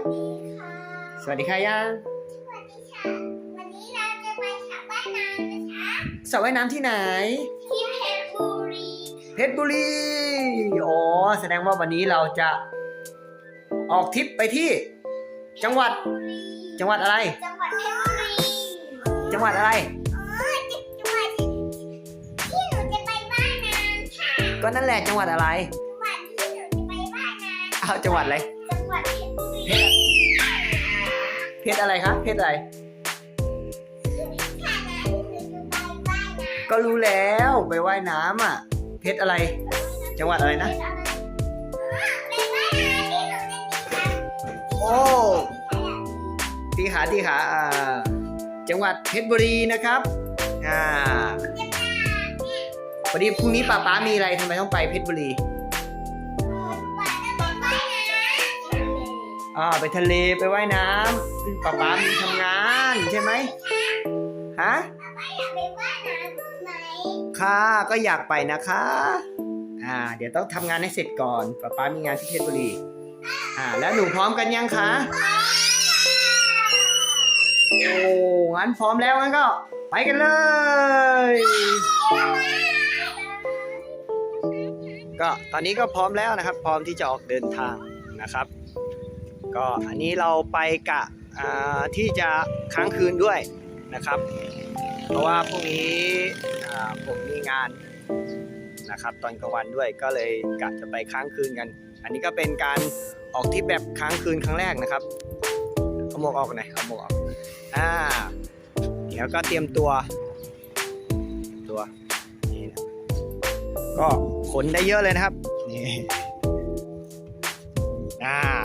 สวัสดีค่ะยังสวัสดีค่ะ วันนี้เราจะไปสระว่ายน้ำนะคะสระว่ายน้ำที่ไหน ที่เพชรบุรีเพชรบุรีอ๋อแสดงว่าวันนี้เราจะออกทริปไปที่ จังหวัดบุรีจังหวัดอะไร จังหวัดเพชรบุรีจังหวัดอะไร อ๋อจังหวัดที่หนูจะไปว่ายน้ำค่ะ ก็นั่นแหละจังหวัดอะไร จังหวัดที่หนูจะไปว่ายน้ำอ้าวจังหวัดอะไร จังหวัดเพชรบุรี เพชรอะไรคะเพชรอะไรค่ะนะที่หนูจะไปว่ายน้ำก็รู้แล้วไปว่ายน้ำอะ เพชรอะไร จังหวัดอะไรนะไปว่ายน้ำที่หนูจะตีค่ะโอ้ตีขาตีขาอ่าจังหวัดเพชรบุรีนะครับอ่าพอดีพรุ่งนี้ป้าป๊ามีอะไรทำไมต้องไปเพชรบุรี อ่าไปทะเลไปว่ายน้ำซึ่งป้าป๊ามีทำงานใช่ไหมฮะค่ะก็อยากไปนะคะ อ่า เดี๋ยวต้องทำงานให้เสร็จก่อนป้าป๊ามีงานที่เพชรบุรี อ่า แล้วหนูพร้อมกันยังคะโอ้งั้นพร้อมแล้วงั้นก็ ไปกันเลย ก็ตอนนี้ก็พร้อมแล้วนะครับ พร้อมที่จะออกเดินทางนะครับ ก็อันนี้เราไปกะที่จะค้างคืนด้วยนะครับ เพราะว่าพรุ่งนี้ผมมีงานนะครับตอนกลางวันด้วยก็เลยกะจะไปค้างคืนกัน อันนี้ก็เป็นการออกทริปแบบค้างคืนครั้งแรกนะครับเอาหมวกออกหน่อยเอาหมวกออกอ่าเดี๋ยวก็เตรียมตัวตัวนี่นะก็ขนได้เยอะเลยนะครับนี่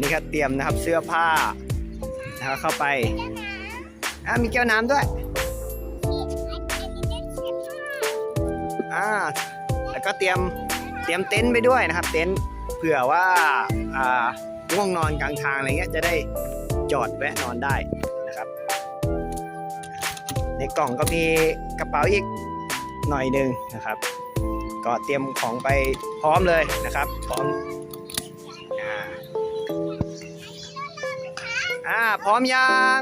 นี่ก็เตรียมนะครับเสื้อผ้านะครับเข้าไปอ่ามีแก้วน้ำด้วยอ่าแล้วก็เตรียมเตรียมเต็นท์ไปด้วยนะครับ เต็นท์เผื่อว่าอ่าง่วงนอนกลางทางอะไรเงี้ยจะได้จอดแวะนอนได้นะครับ ในกล่องก็มีกระเป๋าอีกหน่อยหนึ่งนะครับ ก็เตรียมของไปพร้อมเลยนะครับ พร้อม อ่า พร้อมยัง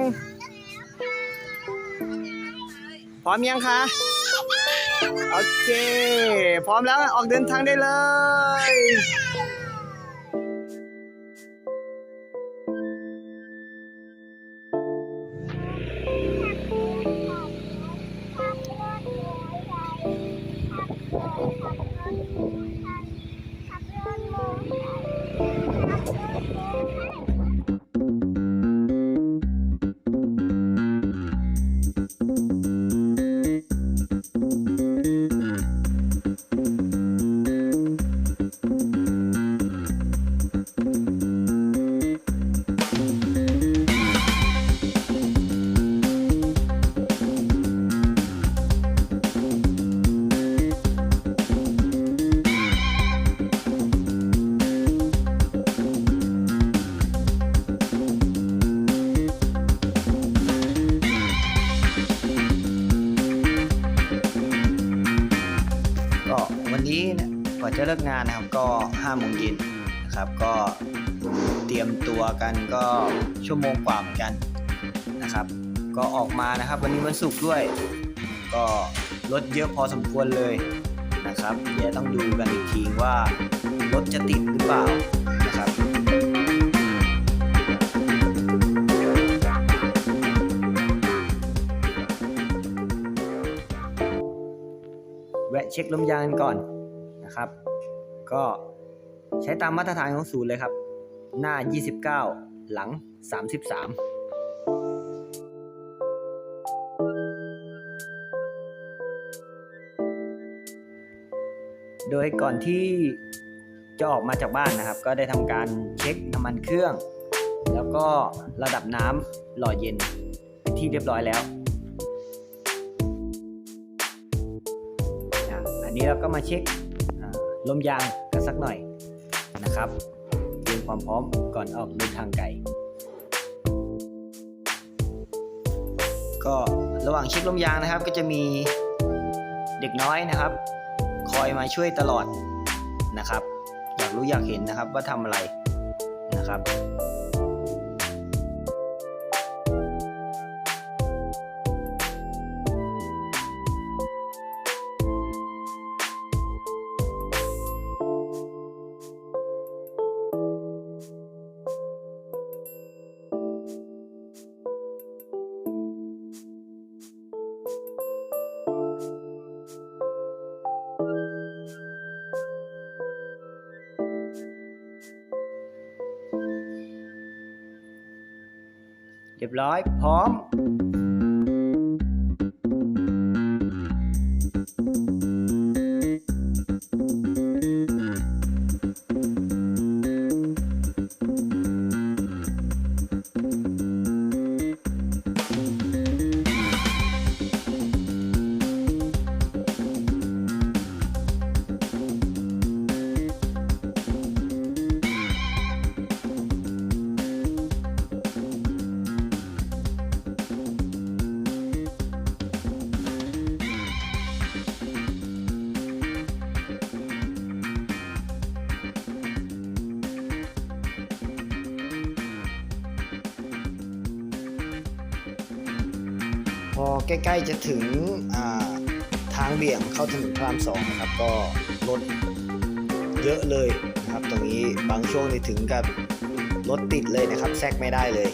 พร้อมยังคะโอเค พร้อมแล้วออกเดินทางได้เลย ลิกงานนะครับก็5โมงเย็นนะครับก็เตรียมตัวกันก็ชั่วโมงกว่าเหมือนกันนะครับ ก็ออกมานะครับ วันนี้วันศุกร์ด้วย ก็รถเยอะพอสมควรเลยนะครับเดี๋ยวต้องดูกันอีกทีว่ารถจะติดหรือเปล่านะครับแวะเช็คลมยางกันก่อนนะครับ ก็ใช้ตามมาตรฐานของศูนย์เลยครับ หน้า 29 หลัง 33โดยก่อนที่จะออกมาจากบ้านนะครับ ก็ได้ทำการเช็คน้ำมันเครื่อง แล้วก็ระดับน้ำหล่อเย็นที่เรียบร้อยแล้ว อันนี้เราก็มาเช็ค ลมยางกันสักหน่อยนะครับเตรียมความพร้อมก่อนออกเดินทางไกลก็ระหว่างเช็คลมยางนะครับ ก็จะมีเด็กน้อยนะครับ คอยมาช่วยตลอดนะครับ อยากรู้อยากเห็นนะครับว่าทำอะไรนะครับ รียบร้อย พร้อม ใกล้ๆจะถึงาทางเบี่ยงเข้าถนนพระรามสองนะครับ ก็รถเยอะเลยนะครับ ตรงนี้บางช่วงนี่ถึงกับรถติดเลยนะครับแทรกไม่ได้เลย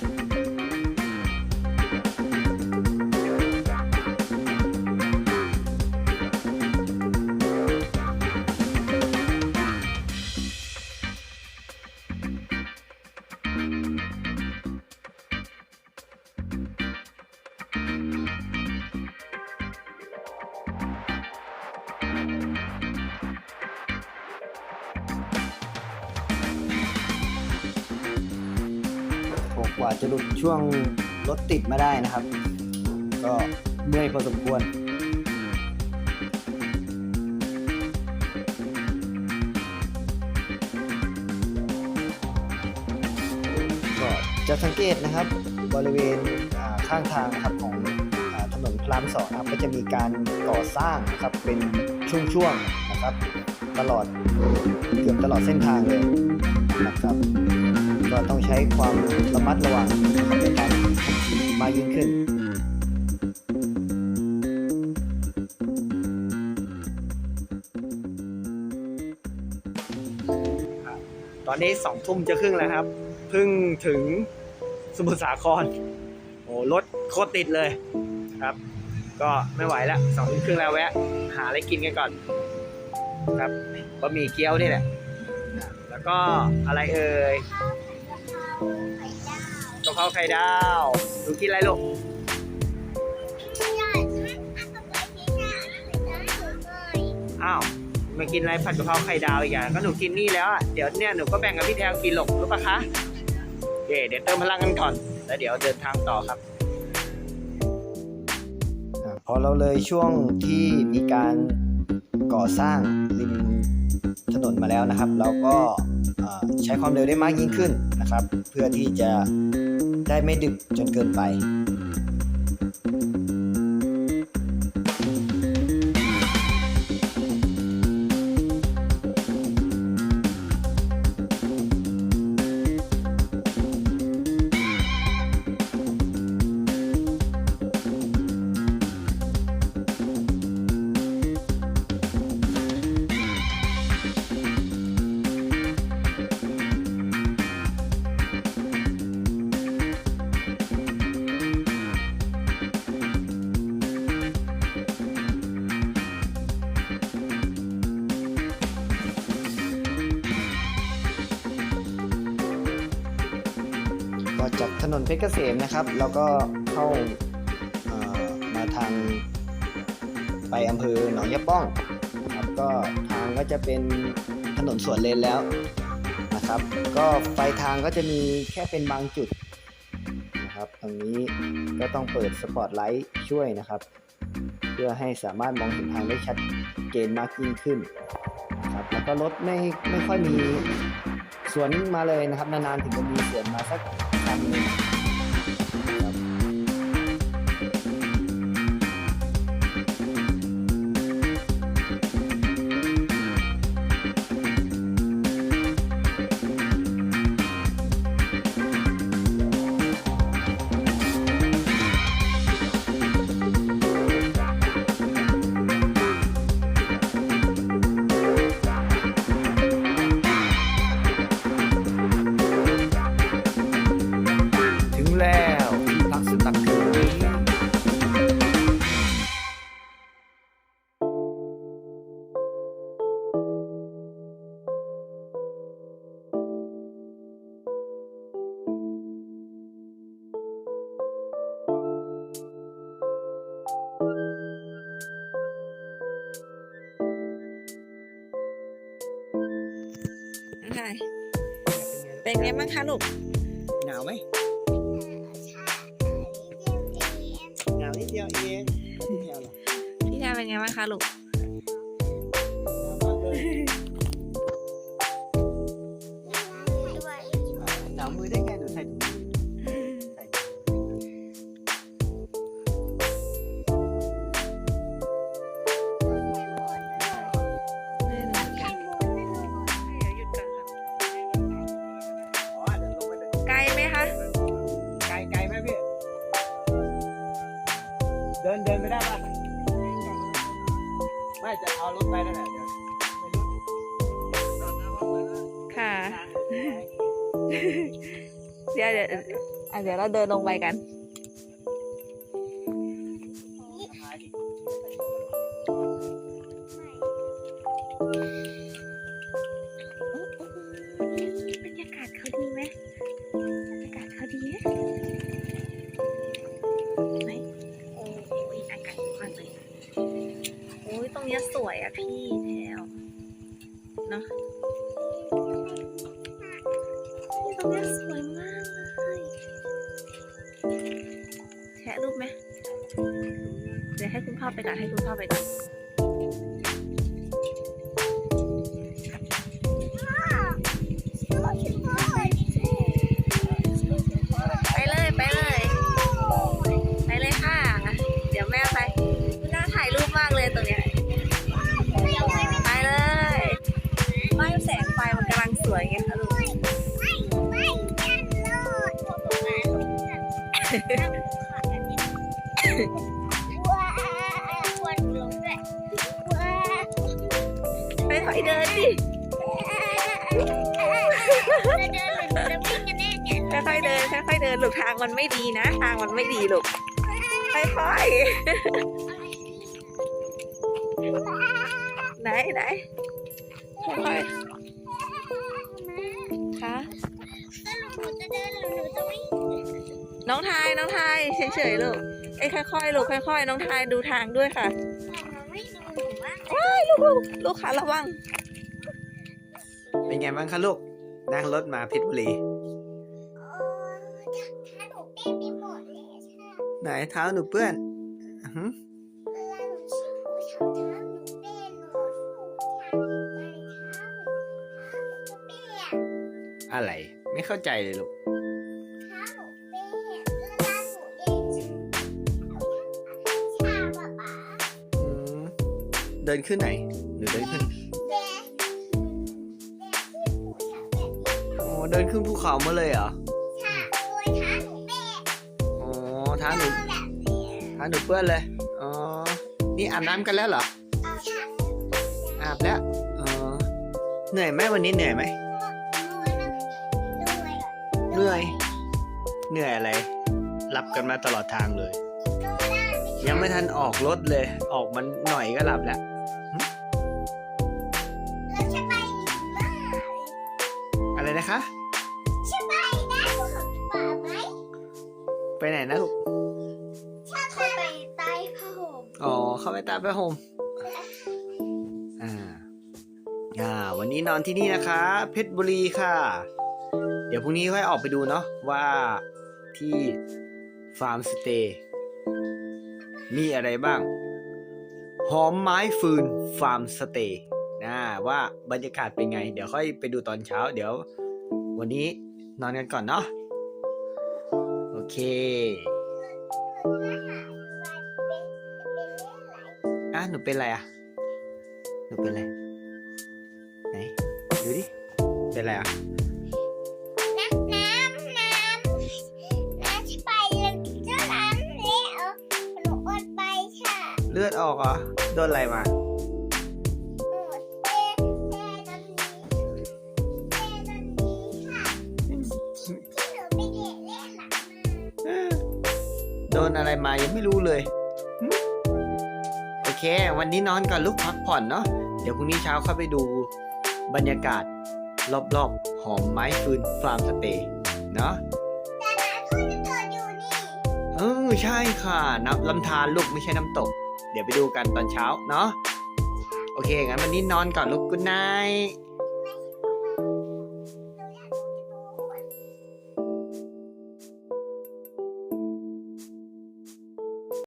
กว่าจะหลุดช่วงรถติดมาได้นะครับ ก็เมื่อยพอสมควรก็จะสังเกตนะครับบริเวณข้างทางครับของอถนนพรามสองครับก็จะมีการก่อสร้างครับเป็นช่วงๆนะครับ ตลอดเกือบตลอดเส้นทางเลยนะครับ ก็ต้องใช้ความระมัดระวังนะครับในการมากยิ่งขึ้น ตอนนี้สองทุ่มจะครึ่งแล้วครับ เพิ่งถึงสมุทรสาคร โอ้รถโคตรติดเลยครับ ก็ไม่ไหวแล้วสองทุ่มครึ่งแล้วแวะ หาอะไรกินกันก่อน ครับบะหมี่เกี๊ยวนี่แหละแล้วก็อะไรเอ่ย กะเพราไข่ดาวหนูกินอะไรลูกอ้าวมากินอะไรผัดกะเพราไข่ดาวอีกอะก็หนูกินนี่แล้วอะเดี๋ยวเนี่ยหนูก็แบ่งกับพี่แทวกินหรอกรู้ปะคะโอเคเดี๋ยวเติมพลังกันก่อนแล้วเดี๋ยวเดินทางต่อครับพอเราเลยช่วงที่มีการก่อสร้างริมถนนมาแล้วนะครับ เราก็เอ่อ ใช้ความเร็วได้มากยิ่งขึ้นนะครับ เพื่อที่จะได้ไม่ดึกจนเกินไป นนเพชรเกษมนะครับ แล้วก็เข้ามาทางไปอำเภอหนองยะป้องนะครับก็ทางก็จะเป็นถนนสวนเลนแล้วนะครับ ก็ไฟทางก็จะมีแค่เป็นบางจุดนะครับตรงนี้ก็ต้องเปิดสปอตไลท์ช่วยนะครับ เพื่อให้สามารถมองเห็นทางได้ชัดเจนมากยิ่งขึ้นนะครับแล้วก็รถไม่ไม่ค่อยมีสวนมาเลยนะครับ นานๆถึงจะมีสวนมาสัก คั เป็นไงบ้างคะลูก หนาวไหมหนาวนิดเดียวเองนิดเดียวเหรอพี่แทนเป็นไงบ้างคะลูกห ไม่จะเอารถไปนั่นแหละเดี๋ยวไม่รู้ค่ะ เดี๋ยวเดี๋ยวอะเดี๋ยวเราเดินลงไปกัน อ้ยตรงเนี้ยสวยอะพี่แถวเนาะนี่ตรงเนี้ยสวยมากเลยแชะรูปไหมเดี๋ยวให้คุณพ่อไปก่อนให้คุณพ่อไปก่อน มันไม่ดีนะ ทางมันไม่ดีลูกค่อยๆไหนไหนค่อยๆคะน้องทายน้องทายเฉยๆลูกเอ้ยค่อยๆลูกค่อยๆน้องทายดูทางด้วยค่ะว้ายลูกลูกลูกขาระวัง เป็นไงบ้างคะลูกนั่งรถมาเพชรบุรี เท้าหนูเปื้อนอื้อหืออะไรไม่เข้าใจเลยลูกอืมเดินขึ้นไหนหนูเดินขึ้นโอ้เดินขึ้นภูเขามาเลยเหรอ อ๋อเท้าหนูเท้าหนูเปื้อนเลย อ๋อ นี่อาบน้ำกันแล้วเหรอ อาบแล้ว อ๋อ เหนื่อยไหมวันนี้เหนื่อยไหมเหนื่อย เหนื่อยอะไร รับกันมาตลอดทางเลย ยังไม่ทันออกรถเลย ออกมันหน่อยก็หลับแล้วอะไรนะคะไปไหนนะลูก เข้าไปตามไปโฮมอ่าอ่า วันนี้นอนที่นี่นะคะ เพชรบุรีค่ะ เดี๋ยวพรุ่งนี้ค่อยออกไปดูเนาะว่าที่ฟาร์มสเตย์มีอะไรบ้าง หอมไม้ฟืนฟาร์มสเตย์นะว่าบรรยากาศเป็นไง เดี๋ยวค่อยไปดูตอนเช้า เดี๋ยว วันนี้นอนกันก่อนเนาะโอเคะหนูเป็นอะไรอะ หนูเป็นอะไร ไหน ดูดิ เป็นอะไรอะเลือดออกเหรอ โดนอะไรมา โดนอะไรมายังไม่รู้เลยหึโอ เค วันนี้นอนก่อนลูกพักผ่อนเนาะเดี๋ยวพรุ่งนี้เช้าเข้าไปดูบรรยากาศรอบๆหอมไม้ฟืนฟาร์มสเตย์เนาะเออใช่ค่ะน้ำลำธารลูกไม่ใช่น้ำตก เดี๋ยวไปดูกันตอนเช้าเนาะโอเคงั้นวันนี้นอนก่อนลูกกุ๊ดไนท์